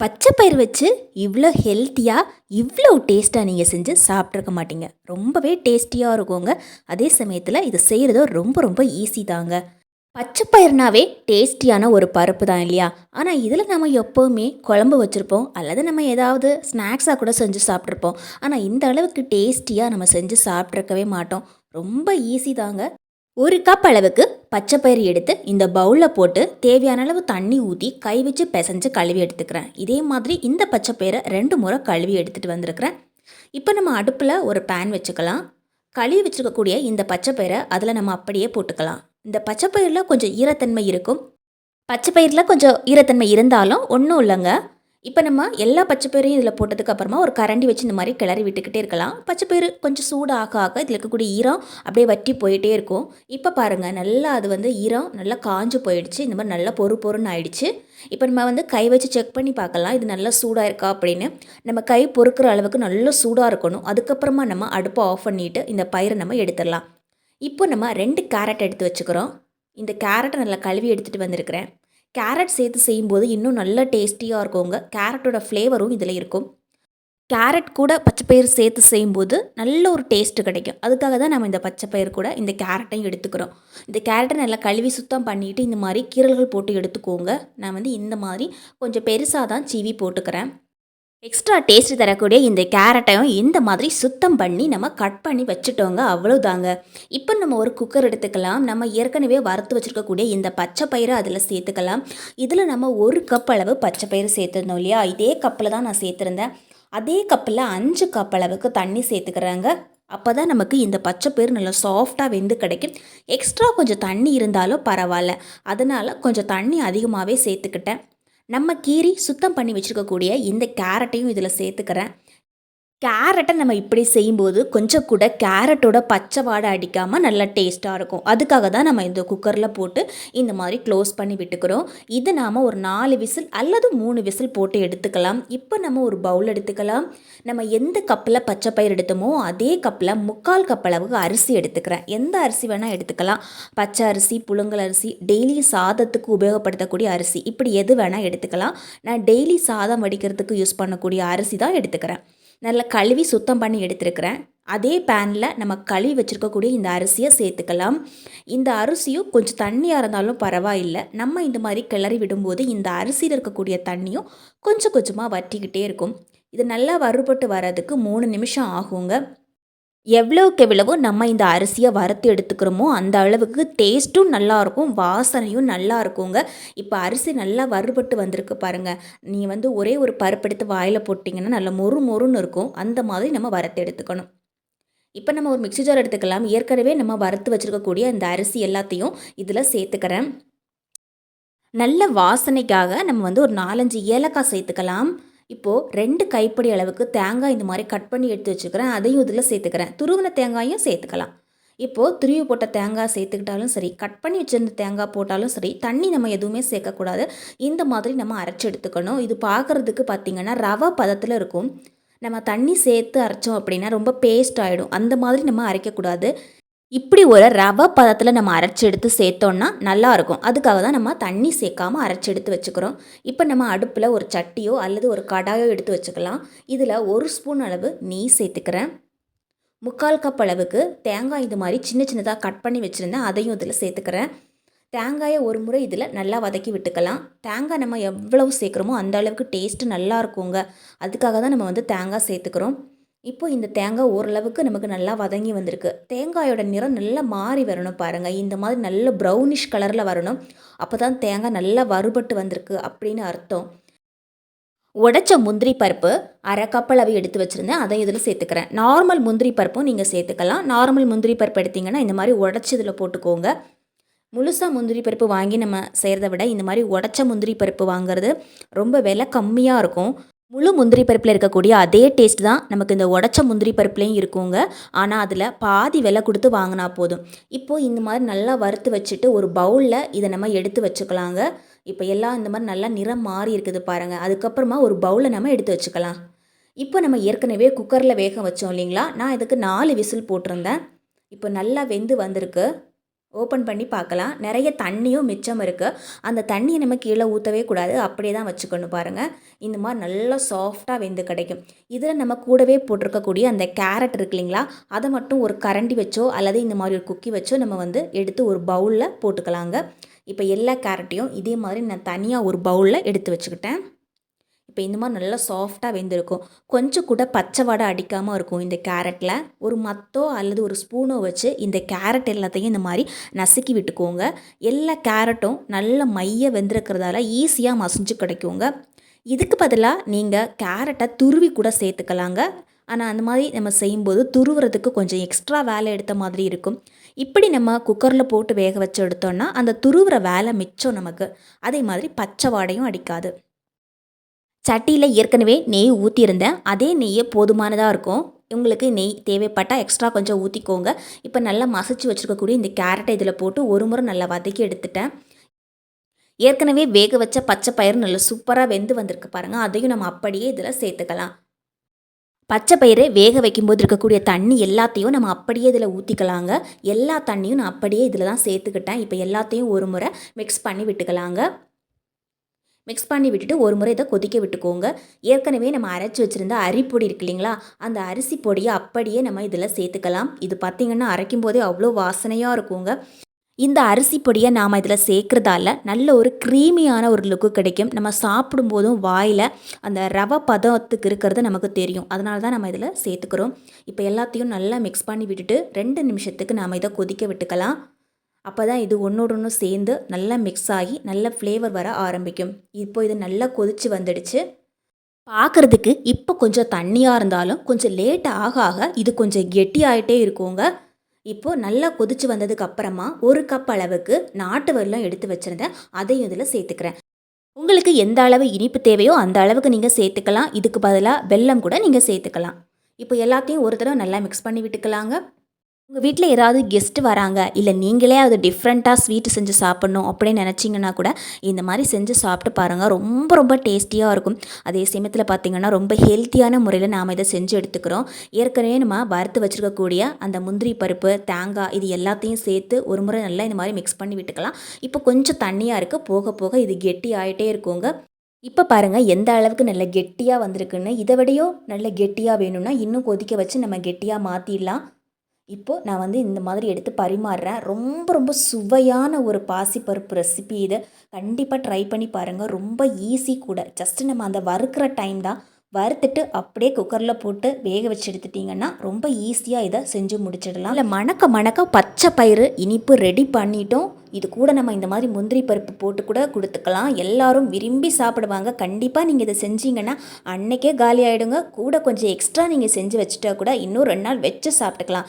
பச்சை பயிர் வச்சு இவ்வளோ ஹெல்த்தியாக இவ்வளோ டேஸ்ட்டாக நீங்கள் செஞ்சு சாப்பிட்ருக்க மாட்டீங்க. ரொம்பவே டேஸ்டியாக இருக்குங்க. அதே சமயத்தில் இது செய்கிறதோ ரொம்ப ரொம்ப ஈஸி தாங்க. பச்சை பயிர்னாவே டேஸ்டியான ஒரு பருப்பு தான் இல்லையா? ஆனால் இதில் நம்ம எப்போவுமே குழம்பு வச்சுருப்போம் அல்லது நம்ம ஏதாவது ஸ்நாக்ஸாக கூட செஞ்சு சாப்பிட்ருப்போம் ஆனால் இந்த அளவுக்கு டேஸ்டியாக நம்ம செஞ்சு சாப்பிட்ருக்கவே மாட்டோம். ரொம்ப ஈஸி தாங்க. ஒரு கப் அளவுக்கு பச்சை பயிறு எடுத்து இந்த பவுலில் போட்டு தேவையான அளவு தண்ணி ஊற்றி கை வச்சு பிசைஞ்சு கழுவி எடுத்துக்கிறேன். இதே மாதிரி இந்த பச்சை பயிரை ரெண்டு முறை கழுவி எடுத்துகிட்டு வந்திருக்கிறேன். இப்போ நம்ம அடுப்பில் ஒரு பேன் வச்சுக்கலாம். கழுவி வச்சுருக்கக்கூடிய இந்த பச்சை பயிரை அதில் நம்ம அப்படியே போட்டுக்கலாம். இந்த பச்சை பயிரில் கொஞ்சம் ஈரத்தன்மை இருக்கும். பச்சை பயிரில் கொஞ்சம் ஈரத்தன்மை இருந்தாலும் ஒன்றும் இல்லைங்க. இப்போ நம்ம எல்லா பச்சைப்பயிரையும் இதில் போட்டதுக்கு அப்புறமா ஒரு கரண்டி வச்சு இந்த மாதிரி கிளறி விட்டுக்கிட்டே இருக்கலாம். பச்சை பயிறு கொஞ்சம் சூடு ஆக ஆக இதில் இருக்கக்கூடிய ஈரம் அப்படியே வட்டி போயிட்டே இருக்கும். இப்போ பாருங்கள் நல்லா அது வந்து ஈரம் நல்லா காஞ்சு போயிடுச்சு. இந்த மாதிரி நல்லா பொறு பொறுன்னு ஆயிடுச்சு. இப்போ நம்ம வந்து கை வச்சு செக் பண்ணி பார்க்கலாம். இது நல்லா சூடாக இருக்கா அப்படின்னு. நம்ம கை பொறுக்கிற அளவுக்கு நல்லா சூடாக இருக்கணும். அதுக்கப்புறமா நம்ம அடுப்பை ஆஃப் பண்ணிவிட்டு இந்த பயிரை நம்ம எடுத்துடலாம். இப்போ நம்ம ரெண்டு கேரட் எடுத்து வச்சுக்கிறோம். இந்த கேரட்டை நல்லா கழுவி எடுத்துகிட்டு வந்திருக்கிறேன். கேரட் சேர்த்து செய்யும்போது இன்னும் நல்ல டேஸ்டியாக இருக்குங்க. கேரட்டோட ஃப்ளேவரும் இதில் இருக்கும். கேரட் கூட பச்சைப்பயிறு சேர்த்து செய்யும்போது நல்ல ஒரு டேஸ்ட்டு கிடைக்கும். அதுக்காக தான் நம்ம இந்த பச்சைப்பயிறு கூட இந்த கேரட்டையும் எடுத்துக்கிறோம். இந்த கேரட்டை நல்லா கழுவி சுத்தம் பண்ணிவிட்டு இந்த மாதிரி கீரல்கள் போட்டு எடுத்துக்கோங்க. நான் வந்து இந்த மாதிரி கொஞ்சம் பெருசாக தான் சீவி போட்டுக்கிறேன். எக்ஸ்ட்ரா டேஸ்ட் தரக்கூடிய இந்த கேரட்டையும் இந்த மாதிரி சுத்தம் பண்ணி நம்ம கட் பண்ணி வச்சுட்டோங்க அவ்வளோதாங்க இப்போ நம்ம ஒரு குக்கர் எடுத்துக்கலாம். நம்ம ஏற்கனவே வறுத்து வச்சுருக்கக்கூடிய இந்த பச்சை பயிரை அதில் சேர்த்துக்கலாம். இதில் நம்ம ஒரு கப் அளவு பச்சை பயிறு சேர்த்துருந்தோம் இல்லையா? இதே கப்பில் தான் நான் சேர்த்துருந்தேன். அதே கப்பில் அஞ்சு கப் அளவுக்கு தண்ணி சேர்த்துக்கிறாங்க. அப்போ தான் நமக்கு இந்த பச்சை பயிர் நல்லா சாஃப்டாக வெந்து கிடைக்கும். எக்ஸ்ட்ரா கொஞ்சம் தண்ணி இருந்தாலும் பரவாயில்ல. அதனால் கொஞ்சம் தண்ணி அதிகமாகவே சேர்த்துக்கிட்டேன். நம்ம கீரி சுத்தம் பண்ணி வச்சுருக்கக்கூடிய இந்த கேரட்டையும் இதில் சேர்த்துக்கிறேன். கேரட்டை நம்ம இப்படி செய்யும்போது கொஞ்சம் கூட கேரட்டோட பச்சை வாடை அடிக்காமல் நல்லா டேஸ்ட்டாக இருக்கும். அதுக்காக தான் நம்ம இந்த குக்கரில் போட்டு இந்த மாதிரி க்ளோஸ் பண்ணி விட்டுக்கிறோம். இது நாம் ஒரு நாலு விசில் அல்லது மூணு விசில் போட்டு எடுத்துக்கலாம். இப்போ நம்ம ஒரு பவுல் எடுத்துக்கலாம். நம்ம எந்த கப்பில் பச்சை பயிர் எடுத்தோமோ அதே கப்பில் முக்கால் கப் அளவுக்கு அரிசி எடுத்துக்கிறேன். எந்த அரிசி வேணால் எடுத்துக்கலாம். பச்சை அரிசி புழுங்கல் அரிசி டெய்லி சாதத்துக்கு உபயோகப்படுத்தக்கூடிய அரிசி. இப்படி எது வேணால் எடுத்துக்கலாம். நான் டெய்லி சாதம் வடிக்கிறதுக்கு யூஸ் பண்ணக்கூடிய அரிசி தான் எடுத்துக்கிறேன். நல்லா கழுவி சுத்தம் பண்ணி எடுத்துருக்கிறேன். அதே பேனில் நம்ம கழுவி வச்சுருக்கக்கூடிய இந்த அரிசியை சேர்த்துக்கலாம். இந்த அரிசியும் கொஞ்சம் தண்ணியாக இருந்தாலும் பரவாயில்லை. நம்ம இந்த மாதிரி கிளறி விடும்போது இந்த அரிசியில் இருக்கக்கூடிய தண்ணியும் கொஞ்சம் கொஞ்சமாக வட்டிக்கிட்டே இருக்கும். இது நல்லா வறுபட்டு வர்றதுக்கு மூணு நிமிஷம் ஆகுங்க. எவ்வளோக்கு எவ்வளவோ நம்ம இந்த அரிசியை வறுத்து எடுத்துக்கிறோமோ அந்த அளவுக்கு டேஸ்ட்டும் நல்லாயிருக்கும் வாசனையும் நல்லா இருக்குங்க இப்போ அரிசி நல்லா வறுபட்டு வந்திருக்கு பாருங்கள் நீங்கள் வந்து ஒரே ஒரு பருப்பு எடுத்து வாயில் போட்டிங்கன்னா நல்லா மொறு மொறுன்னு இருக்கும். அந்த மாதிரி நம்ம வறுத்து எடுத்துக்கணும். இப்போ நம்ம ஒரு மிக்சி ஜார் எடுத்துக்கலாம். ஏற்கனவே நம்ம வறுத்து வச்சுருக்கக்கூடிய இந்த அரிசி எல்லாத்தையும் இதில் சேர்த்துக்கிறேன். நல்ல வாசனைக்காக நம்ம வந்து ஒரு நாலஞ்சு ஏலக்காய் சேர்த்துக்கலாம். இப்போது ரெண்டு கைப்படி அளவுக்கு தேங்காய் இந்த மாதிரி கட் பண்ணி எடுத்து வச்சுக்கிறேன். அதையும் இதில் சேர்த்துக்கிறேன். துருவின தேங்காயும் சேர்த்துக்கலாம். இப்போது துருவி போட்ட தேங்காய் சேர்த்துக்கிட்டாலும் சரி கட் பண்ணி வச்சுருந்த தேங்காய் போட்டாலும் சரி தண்ணி நம்ம எதுவுமே சேர்க்கக்கூடாது. இந்த மாதிரி நம்ம அரைச்சி எடுத்துக்கணும். இது பார்க்குறதுக்கு பார்த்திங்கன்னா ரவை பதத்தில் இருக்கும். நம்ம தண்ணி சேர்த்து அரைச்சோம் அப்படின்னா ரொம்ப பேஸ்ட் ஆகிடும் அந்த மாதிரி நம்ம அரைக்கக்கூடாது. இப்படி ஒரு ரவை பதத்தில் நம்ம அரைச்சி எடுத்து சேர்த்தோன்னா நல்லாயிருக்கும். அதுக்காக தான் நம்ம தண்ணி சேர்க்காமல் அரைச்சி எடுத்து வச்சுக்கிறோம். இப்போ நம்ம அடுப்பில் ஒரு சட்டியோ அல்லது ஒரு கடாயோ எடுத்து வச்சுக்கலாம். இதில் ஒரு ஸ்பூன் அளவு நெய் சேர்த்துக்கிறேன். முக்கால் கப் அளவுக்கு தேங்காய் இது மாதிரி சின்ன சின்னதாக கட் பண்ணி வச்சுருந்தேன் அதையும் இதில் சேர்த்துக்கிறேன். தேங்காயை ஒரு முறை இதில் நல்லா வதக்கி விட்டுக்கலாம். தேங்காய் நம்ம எவ்வளவு சேர்க்குறோமோ அந்த அளவுக்கு டேஸ்ட்டு நல்லா இருக்குங்க. அதுக்காக தான் நம்ம வந்து தேங்காய் சேர்த்துக்கிறோம். இப்போ இந்த தேங்காய் ஓரளவுக்கு நமக்கு நல்லா வதங்கி வந்திருக்கு. தேங்காயோட நிறம் நல்லா மாறி வரணும் பாருங்கள் இந்த மாதிரி நல்ல ப்ரௌனிஷ் கலரில் வரணும். அப்போ தான் தேங்காய் நல்லா வறுபட்டு வந்திருக்கு அப்படின்னு அர்த்தம். உடைச்ச முந்திரி பருப்பு அரை கப்பளவு எடுத்து வச்சுருந்தேன். அதை இதில் சேர்த்துக்கிறேன். நார்மல் முந்திரி பருப்பும் நீங்கள் சேர்த்துக்கலாம். நார்மல் முந்திரி பருப்பு எடுத்திங்கன்னா இந்த மாதிரி உடச்சி இதில் போட்டுக்கோங்க. முழுசாக முந்திரி பருப்பு வாங்கி நம்ம செய்கிறத விட இந்த மாதிரி உடச்ச முந்திரி பருப்பு வாங்குறது ரொம்ப விலை கம்மியாக இருக்கும். முழு முந்திரி பருப்பில் இருக்கக்கூடிய அதே டேஸ்ட் தான் நமக்கு இந்த உடச்ச முந்திரி பருப்புலேயும் இருக்குங்க. ஆனால் அதில் பாதி விலை கொடுத்து வாங்கினா போதும். இப்போது இந்த மாதிரி நல்லா வறுத்து வச்சுட்டு ஒரு பவுலில் இதை நம்ம எடுத்து வச்சுக்கலாங்க. இப்போ எல்லாம் இந்த மாதிரி நல்லா நிறம் மாறி இருக்குது பாருங்கள் அதுக்கப்புறமா ஒரு பவுலை நம்ம எடுத்து வச்சுக்கலாம். இப்போ நம்ம ஏற்கனவே குக்கரில் வேக வச்சோம் இல்லைங்களா? நான் இதுக்கு நாலு விசில் போட்டிருந்தேன். இப்போ நல்லா வெந்து வந்திருக்கு. ஓப்பன் பண்ணி பார்க்கலாம். நிறைய தண்ணியும் மிச்சம் இருக்குது அந்த தண்ணியை நம்ம கீழே ஊற்றவே கூடாது. அப்படியே தான் வச்சுக்கணும் பாருங்கள் இந்த மாதிரி நல்லா சாஃப்டாக வெந்து கிடைக்கும். இதில் நம்ம கூடவே போட்டிருக்கக்கூடிய அந்த கேரட் இருக்கு இல்லைங்களா? அதை மட்டும் ஒரு கரண்டி வச்சோ அல்லது இந்த மாதிரி ஒரு குக்கி வச்சோ நம்ம வந்து எடுத்து ஒரு பவுலில் போட்டுக்கலாங்க. இப்போ எல்லா கேரட்டையும் இதே மாதிரி நான் தனியாக ஒரு பவுலில் எடுத்து வச்சுக்கிட்டேன். இப்போ இந்த மாதிரி நல்லா சாஃப்டாக வெந்திருக்கும். கொஞ்சம் கூட பச்சை வடை அடிக்காமல் இருக்கும் இந்த கேரட்டில் ஒரு மத்தோ அல்லது ஒரு ஸ்பூனோ வச்சு இந்த கேரட் எல்லாத்தையும் இந்த மாதிரி நசுக்கி விட்டுக்கோங்க. எல்லா கேரட்டும் நல்ல மைய வெந்திருக்கிறதால ஈஸியாக மசிஞ்சு கிடைக்குங்க. இதுக்கு பதிலாக நீங்கள் கேரட்டை துருவி கூட சேர்த்துக்கலாங்க. ஆனால் அந்த மாதிரி நம்ம செய்யும்போது துருவுறதுக்கு கொஞ்சம் எக்ஸ்ட்ரா வேலை எடுத்த மாதிரி இருக்கும். இப்படி நம்ம குக்கரில் போட்டு வேக வச்சு எடுத்தோன்னா அந்த துருவுற வேலை மிச்சம் நமக்கு. அதே மாதிரி பச்சை வாடையும் அடிக்காது. சட்டியில் ஏற்கனவே நெய் ஊற்றியிருந்தேன் அதே நெய்யே போதுமானதாக இருக்கும். உங்களுக்கு நெய் தேவைப்பட்டால் எக்ஸ்ட்ரா கொஞ்சம் ஊற்றிக்கோங்க இப்போ நல்லா மசிச்சு வச்சுருக்கக்கூடிய இந்த கேரட்டை இதில் போட்டு ஒரு முறை நல்லா வதக்கி எடுத்துட்டேன். ஏற்கனவே வேக வச்ச பச்சை பயிர் நல்லா சூப்பராக வெந்து வந்திருக்கு பாருங்கள் அதையும் நம்ம அப்படியே இதில் சேர்த்துக்கலாம். பச்சை பயிறு வேக வைக்கும்போது இருக்கக்கூடிய தண்ணி எல்லாத்தையும் நம்ம அப்படியே இதில் ஊற்றிக்கலாங்க எல்லா தண்ணியும் நான் அப்படியே இதில் தான் சேர்த்துக்கிட்டேன். இப்போ எல்லாத்தையும் ஒரு முறை மிக்ஸ் பண்ணி விட்டுக்கலாங்க. மிக்ஸ் பண்ணி விட்டுட்டு ஒரு முறை இதை கொதிக்க விட்டுக்கோங்க. ஏற்கனவே நம்ம அரைச்சி வச்சுருந்த அரிப்பொடி இருக்கு இல்லைங்களா? அந்த அரிசி பொடியை அப்படியே நம்ம இதில் சேர்த்துக்கலாம். இது பார்த்திங்கன்னா அரைக்கும் போதே அவ்வளோ வாசனையாக இருக்குங்க. இந்த அரிசி பொடியை நாம் இதில் சேர்க்குறதால நல்ல ஒரு க்ரீமியான ஒரு லுக்கு கிடைக்கும். நம்ம சாப்பிடும்போதும் வாயில் அந்த ரவை பதத்துக்கு இருக்கிறது நமக்கு தெரியும். அதனால தான் நம்ம இதில் சேர்த்துக்கிறோம். இப்போ எல்லாத்தையும் நல்லா மிக்ஸ் பண்ணி விட்டுட்டு ரெண்டு நிமிஷத்துக்கு நாம் இதை கொதிக்க விட்டுக்கலாம். அப்போ தான் இது ஒன்றோட ஒன்று சேர்ந்து நல்லா மிக்ஸ் ஆகி நல்ல ஃப்ளேவர் வர ஆரம்பிக்கும். இப்போ இது நல்லா கொதித்து வந்துடுச்சு. பார்க்குறதுக்கு இப்போ கொஞ்சம் தண்ணியாக இருந்தாலும் கொஞ்சம் லேட் ஆக ஆக இது கொஞ்சம் கெட்டி ஆகிட்டே இருக்குங்க. இப்போது நல்லா கொதிச்சு வந்ததுக்கு அப்புறமா ஒரு கப் அளவுக்கு நாட்டு வெள்ளம் எடுத்து வச்சுருந்தேன். அதையும் இதில் சேர்த்துக்கிறேன். உங்களுக்கு எந்த அளவு இனிப்பு தேவையோ அந்த அளவுக்கு நீங்கள் சேர்த்துக்கலாம். இதுக்கு பதிலாக வெல்லம் கூட நீங்கள் சேர்த்துக்கலாம். இப்போ எல்லாத்தையும் ஒரு தடவை நல்லா மிக்ஸ் பண்ணி விட்டுக்கலாங்க. உங்கள் வீட்டில் யாராவது கெஸ்ட்டு வராங்க இல்லை நீங்களே அது டிஃப்ரெண்ட்டாக ஸ்வீட்டு செஞ்சு சாப்பிட்ணும் அப்படின்னு நினச்சிங்கன்னா கூட இந்த மாதிரி செஞ்சு சாப்பிட்டு பாருங்கள் ரொம்ப ரொம்ப டேஸ்டியாக இருக்கும். அதே சமயத்தில் பார்த்திங்கன்னா ரொம்ப ஹெல்த்தியான முறையில் நாம் இதை செஞ்சு எடுத்துக்கிறோம். ஏற்கனவே நம்ம வறுத்து வச்சுருக்கக்கூடிய அந்த முந்திரி பருப்பு தேங்காய் இது எல்லாத்தையும் சேர்த்து ஒரு முறை நல்லா இந்த மாதிரி மிக்ஸ் பண்ணி விட்டுக்கலாம். இப்போ கொஞ்சம் தண்ணியாக இருக்குது போக போக இது கெட்டி ஆகிட்டே இருக்குங்க. இப்போ பாருங்கள் எந்த அளவுக்கு நல்ல கெட்டியாக வந்திருக்குன்னு. இதை விடையோ நல்ல கெட்டியாக வேணும்னா இன்னும் கொதிக்க வச்சு நம்ம கெட்டியாக மாற்றிடலாம் இப்போது நான் வந்து இந்த மாதிரி எடுத்து பரிமாறுறேன். ரொம்ப ரொம்ப சுவையான ஒரு பாசிப்பருப்பு ரெசிபி இது கண்டிப்பாக ட்ரை பண்ணி பாருங்கள் ரொம்ப ஈஸி கூட. ஜஸ்ட்டு நம்ம அந்த வறுக்கிற டைம் தான். வறுத்துட்டு அப்படியே குக்கரில் போட்டு வேக வச்சு எடுத்துட்டிங்கன்னா ரொம்ப ஈஸியாக இதை செஞ்சு முடிச்சிடலாம். இல்லை மணக்க மணக்க பச்சை பயிறு இனிப்பு ரெடி பண்ணிட்டோம். இது கூட நம்ம இந்த மாதிரி முந்திரி பருப்பு போட்டு கூட கொடுத்துக்கலாம். எல்லாரும் விரும்பி சாப்பிடுவாங்க. கண்டிப்பாக நீங்கள் இதை செஞ்சீங்கன்னா அன்னைக்கே காலி ஆகிடுங்க கூட கொஞ்சம் எக்ஸ்ட்ரா நீங்கள் செஞ்சு வச்சுட்டா கூட இன்னும் ரெண்டு நாள் வச்சு சாப்பிட்டுக்கலாம்.